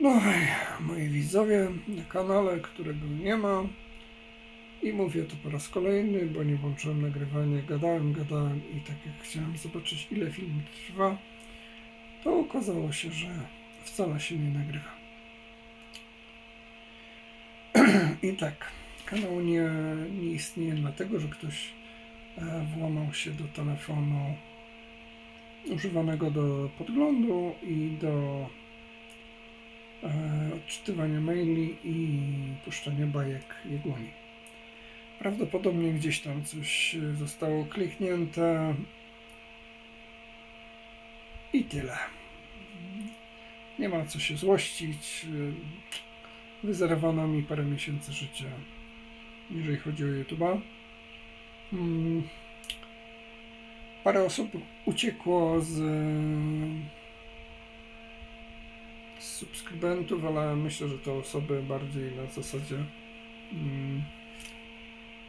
No hej, moi widzowie na kanale, którego nie ma. I mówię to po raz kolejny, bo nie włączyłem nagrywania. Gadałem, gadałem i tak jak chciałem zobaczyć ile film trwa, to okazało się, że wcale się nie nagrywa. I tak, kanał nie, nie istnieje dlatego, że ktoś e, włamał się do telefonu używanego do podglądu i do odczytywania maili i puszczania bajek Jegłoni. Prawdopodobnie gdzieś tam coś e, zostało kliknięte i tyle. Nie ma co się złościć. E, Wyzerwano mi parę miesięcy życia, jeżeli chodzi o YouTube'a. Mm. Parę osób uciekło z subskrybentów, ale myślę, że to osoby bardziej na zasadzie mm,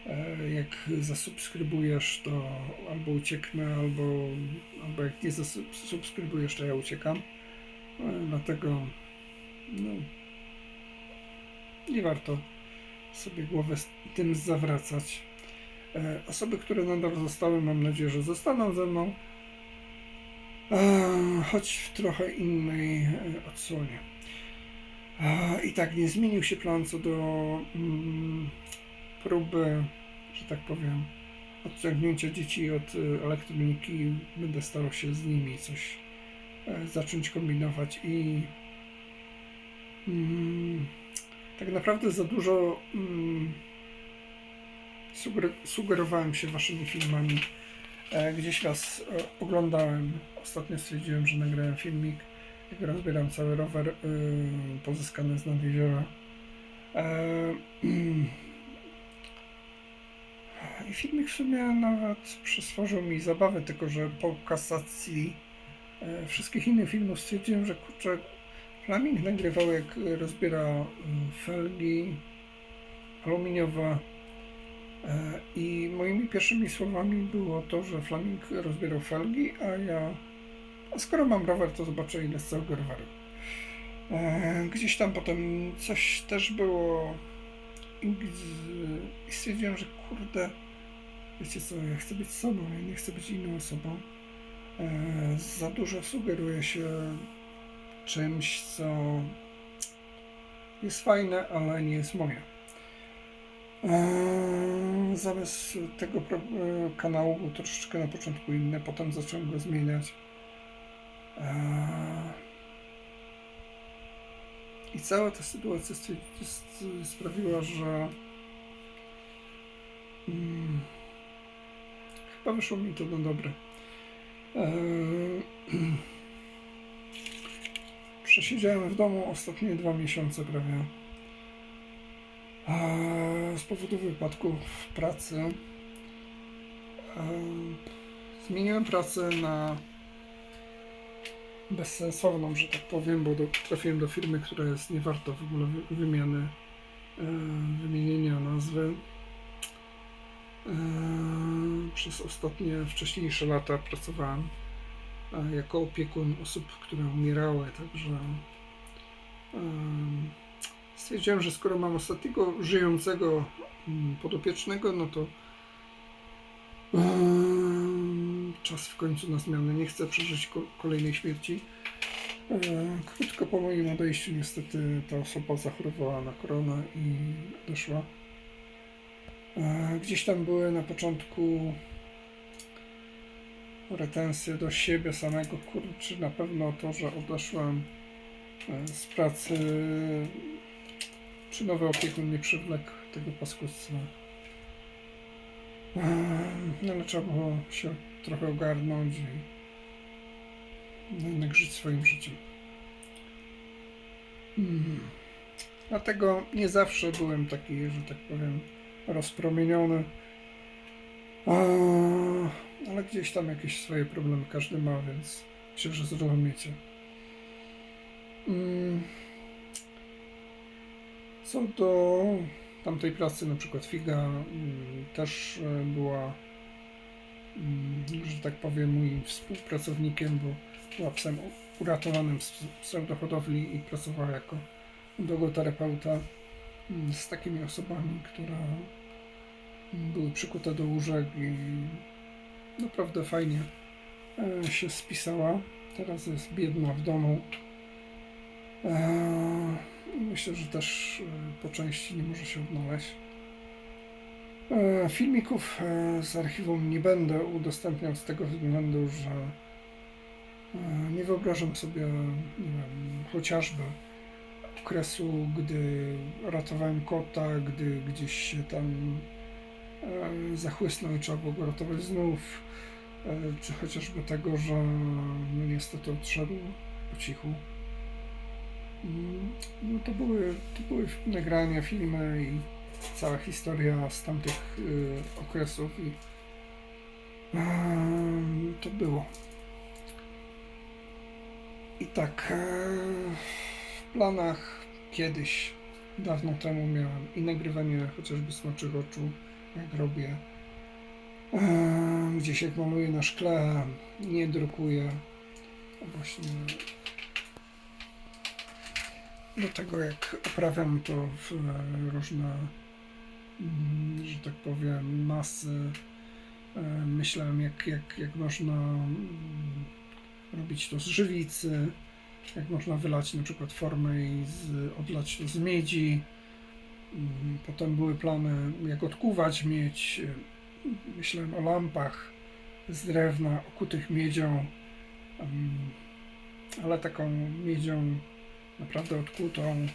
e, jak zasubskrybujesz, to albo ucieknę, albo, albo jak nie zasubskrybujesz, to ja uciekam. E, Dlatego no, nie warto sobie głowę z tym zawracać. E, Osoby, które nadal zostały, mam nadzieję, że zostaną ze mną, choć w trochę innej e, odsłonie. E, I tak, nie zmienił się plan co do mm, próby, że tak powiem, odciągnięcia dzieci od e, elektroniki. Będę starał się z nimi coś e, zacząć kombinować i mm, tak naprawdę za dużo mm, suger sugerowałem się waszymi filmami. E, gdzieś raz e, oglądałem, ostatnio stwierdziłem, że nagrałem filmik, jak rozbieram cały rower y, pozyskany z nad jeziora. E, I filmik w sumie nawet przyswożył mi zabawę, tylko że po kasacji e, wszystkich innych filmów stwierdziłem, że kurczę, Flaming nagrywał jak rozbiera felgi aluminiowe e, i moimi pierwszymi słowami było to, że Flaming rozbierał felgi, a ja a skoro mam rower, to zobaczę ile z całego roweru. E, Gdzieś tam potem coś też było i stwierdziłem, że kurde, wiecie co, ja chcę być sobą, ja nie chcę być inną osobą. E, Za dużo sugeruje się czymś, co jest fajne, ale nie jest moje. Zamiast tego e, kanału był troszeczkę na początku inny, potem zacząłem go zmieniać. Eee, I cała ta sytuacja sprawiła, że mm, chyba wyszło mi to na dobre. Eee, Przesiedziałem w domu ostatnie dwa miesiące prawie. Z powodu wypadku w pracy. Eee, Zmieniłem pracę na bezsensowną, że tak powiem, bo do, trafiłem do firmy, która jest nie warta w ogóle wy, wymiany, eee, wymienienia nazwy. Eee, Przez ostatnie, wcześniejsze lata pracowałem e, jako opiekun osób, które umierały, także stwierdziłem, że skoro mam ostatniego żyjącego mm, podopiecznego, no to em, czas w końcu na zmianę. Nie chcę przeżyć ko- kolejnej śmierci. E, Krótko po moim odejściu niestety ta osoba zachorowała na koronę i odeszła. E, Gdzieś tam były na początku pretensje do siebie samego, kurczę, na pewno to, że odeszłem e, z pracy, czy nowy opiekun nie przywlekł tego paskudstwa. E, No ale trzeba było się trochę ogarnąć i jednak żyć swoim życiem. Mm. Dlatego nie zawsze byłem taki, że tak powiem, rozpromieniony. Ale gdzieś tam jakieś swoje problemy każdy ma, więc myślę, że zrozumiecie. Mm. Co do tamtej pracy, na przykład Figa mm, też e, była, mm, że tak powiem, moim współpracownikiem, bo była psem uratowanym z pseudohodowli i pracowała jako dogoterapeuta mm, z takimi osobami, które były przykute do łóżek i naprawdę fajnie e, się spisała. Teraz jest biedna w domu. Eee, Myślę, że też e, po części nie może się odnaleźć. E, Filmików e, z archiwum nie będę udostępniał z tego względu, że e, nie wyobrażam sobie, nie wiem, chociażby okresu, gdy ratowałem kota, gdy gdzieś się tam e, zachłysnął i trzeba było go ratować znów, e, czy chociażby tego, że no niestety odszedł po cichu. Mm, No to były, to były nagrania, filmy i cała historia z tamtych y, okresów i em, to było. I tak e, w planach kiedyś, dawno temu miałem i nagrywanie chociażby smoczych oczu, jak robię. Em, Gdzieś jak maluję na szkle, nie drukuję. Właśnie do tego, jak oprawiam to w e, różne, mm, że tak powiem, masy, e, myślałem, jak, jak, jak można mm, robić to z żywicy, jak można wylać na przykład formę i z, odlać to z miedzi. Mm, Potem były plany, jak odkuwać miedź. Myślałem o lampach z drewna okutych miedzią, ale taką miedzią naprawdę odkutą.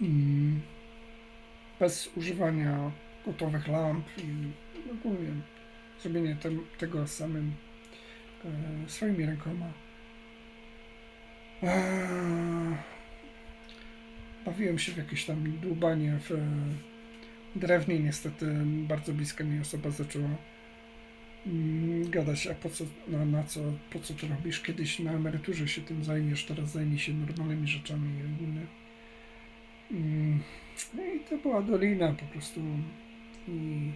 Mm, Bez używania gotowych lamp i ogólnie zrobienie tem, tego samym e, swoimi rękoma. Eee, bawiłem się w jakieś tam dłubanie w e, drewnie. Niestety bardzo bliska mi osoba zaczęła mm, gadać, a po co, na, na co, po co to robisz? Kiedyś na emeryturze się tym zajmiesz, teraz zajmij się normalnymi rzeczami ogólnie. Mm, No i to była dolina po prostu. I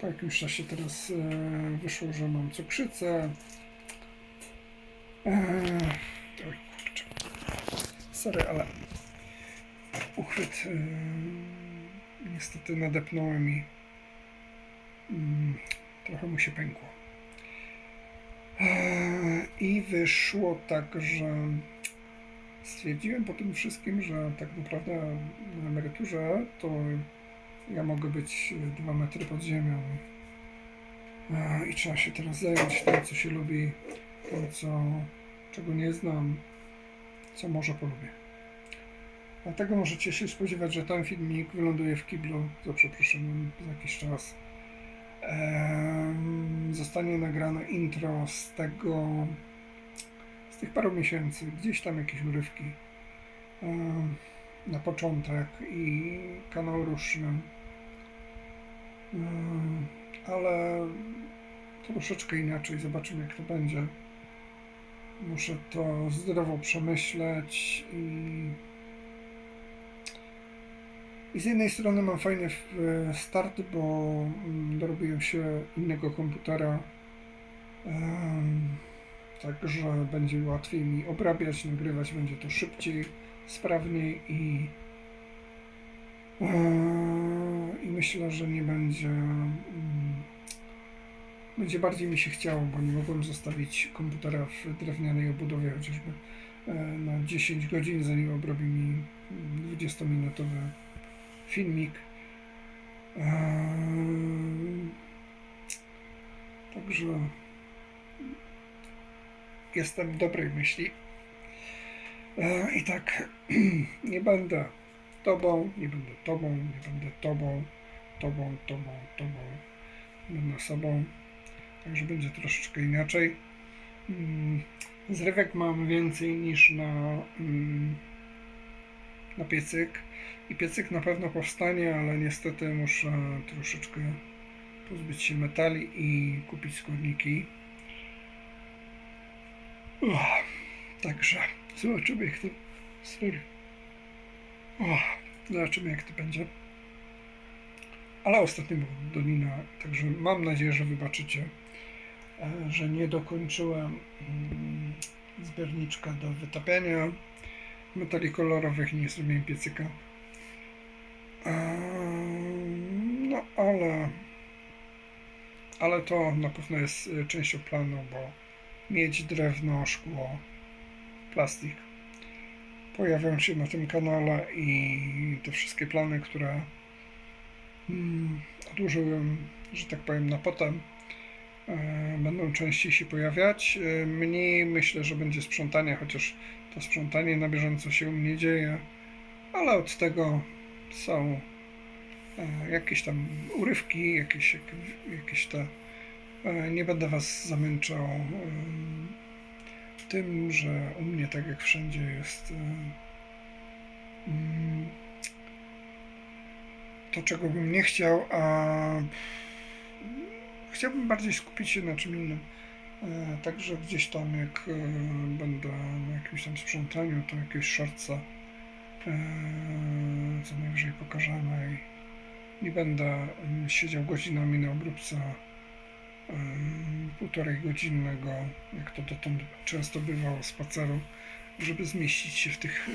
po jakimś czasie teraz e, wyszło, że mam cukrzycę. E, oj. Sorry, ale uchwyt e, niestety nadepnąłem i mm, trochę mu się pękło. Eee, I wyszło tak, że stwierdziłem po tym wszystkim, że tak naprawdę na emeryturze to ja mogę być dwa metry pod ziemią. Eee, I trzeba się teraz zająć tym, co się lubi, tym, co, czego nie znam, co może polubię. Dlatego możecie się spodziewać, że ten filmik wyląduje w kiblu, za przeproszeniem, za jakiś czas. Zostanie nagrane intro z tego, z tych paru miesięcy, gdzieś tam jakieś urywki em, na początek i kanał ruszny. Em, ale troszeczkę inaczej, zobaczymy jak to będzie. Muszę to zdrowo przemyśleć i i z jednej strony mam fajny e, start, bo mm, dorobiłem się innego komputera, także będzie łatwiej mi obrabiać, nagrywać, będzie to szybciej, sprawniej i, e, i myślę, że nie będzie. mm, Będzie bardziej mi się chciało, bo nie mogłem zostawić komputera w drewnianej obudowie chociażby e, na 10 godzin, zanim obrobi mi mm, 20-minutowy filmik. Eee, Także jestem dobrej myśli. Eee, I tak nie będę tobą, nie będę tobą, nie będę tobą, tobą, tobą, tobą. Będę sobą. Także będzie troszeczkę inaczej. Mm, Zrywek mam więcej niż na, mm, na piecyk. I piecyk na pewno powstanie, ale niestety muszę troszeczkę pozbyć się metali i kupić składniki. Uch, także zobaczymy jak to. Sorry. Uch, zobaczymy jak to będzie. Ale ostatnio dolina, także mam nadzieję, że wybaczycie. e, że nie dokończyłem mm, zbiorniczka do wytapiania metali kolorowych i nie zrobiłem piecyka. No ale ale to na pewno jest y, częścią planu, bo miedź, drewno, szkło, plastik pojawią się na tym kanale i te wszystkie plany, które mm, odłożyłem, że tak powiem, na potem, e, będą częściej się pojawiać. E, Mniej myślę, że będzie sprzątania, chociaż to sprzątanie na bieżąco się u mnie dzieje, ale od tego są e, jakieś tam urywki, jakieś, jak- jakieś te. e, Nie będę Was zamęczał em, tym, że u mnie, tak jak wszędzie, jest e, mm, to, czego bym nie chciał, a chciałbym bardziej skupić się na czym innym. E, Także gdzieś tam, jak e, będę na jakimś tam sprzątaniu, to jakieś shortsa e, co najwyżej pokażemy i nie będę mm, siedział godzinami na obróbce półtorej godzinnego, jak to dotąd często bywało, spaceru, żeby zmieścić się w tych y,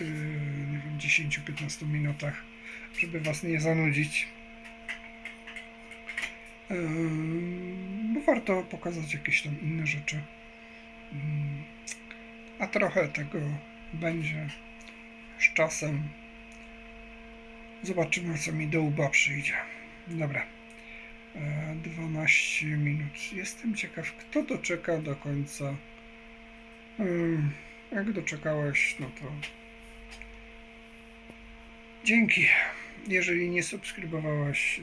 nie wiem, 10-15 minutach, żeby Was nie zanudzić. Bo warto pokazać jakieś tam inne rzeczy. Mm, A trochę tego będzie z czasem. Zobaczymy, co mi do łba przyjdzie. Dobra. E, 12 minut. Jestem ciekaw, kto doczeka do końca. Jak doczekałeś, no to dzięki. Jeżeli nie subskrybowałeś,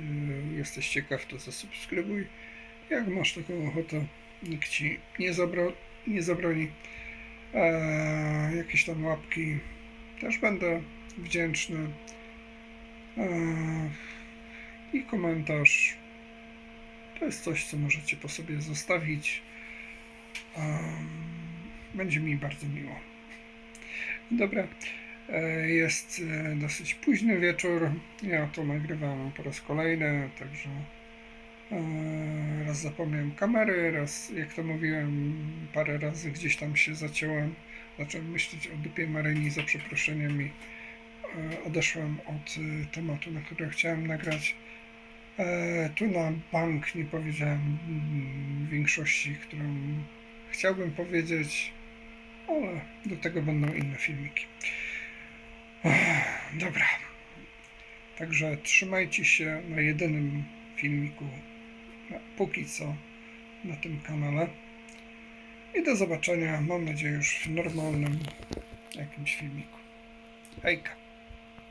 y, jesteś ciekaw, to zasubskrybuj. Jak masz taką ochotę, nikt ci nie, zabra- nie zabroni. E, jakieś tam łapki też będę wdzięczny. E, I komentarz. To jest coś, co możecie po sobie zostawić. Em, Będzie mi bardzo miło. Dobra. E, Jest e, dosyć późny wieczór. Ja to nagrywam po raz kolejny, także e, raz zapomniałem kamery, raz, jak to mówiłem, parę razy gdzieś tam się zaciąłem. Zacząłem myśleć o dupie Maryni za przeproszeniem i odeszłem od tematu, na który chciałem nagrać. Tu na bank nie powiedziałem mm, większości, którą chciałbym powiedzieć, ale do tego będą inne filmiki. Dobra. Także trzymajcie się na jedynym filmiku, póki co, na tym kanale. I do zobaczenia, mam nadzieję, już w normalnym jakimś filmiku. Hejka.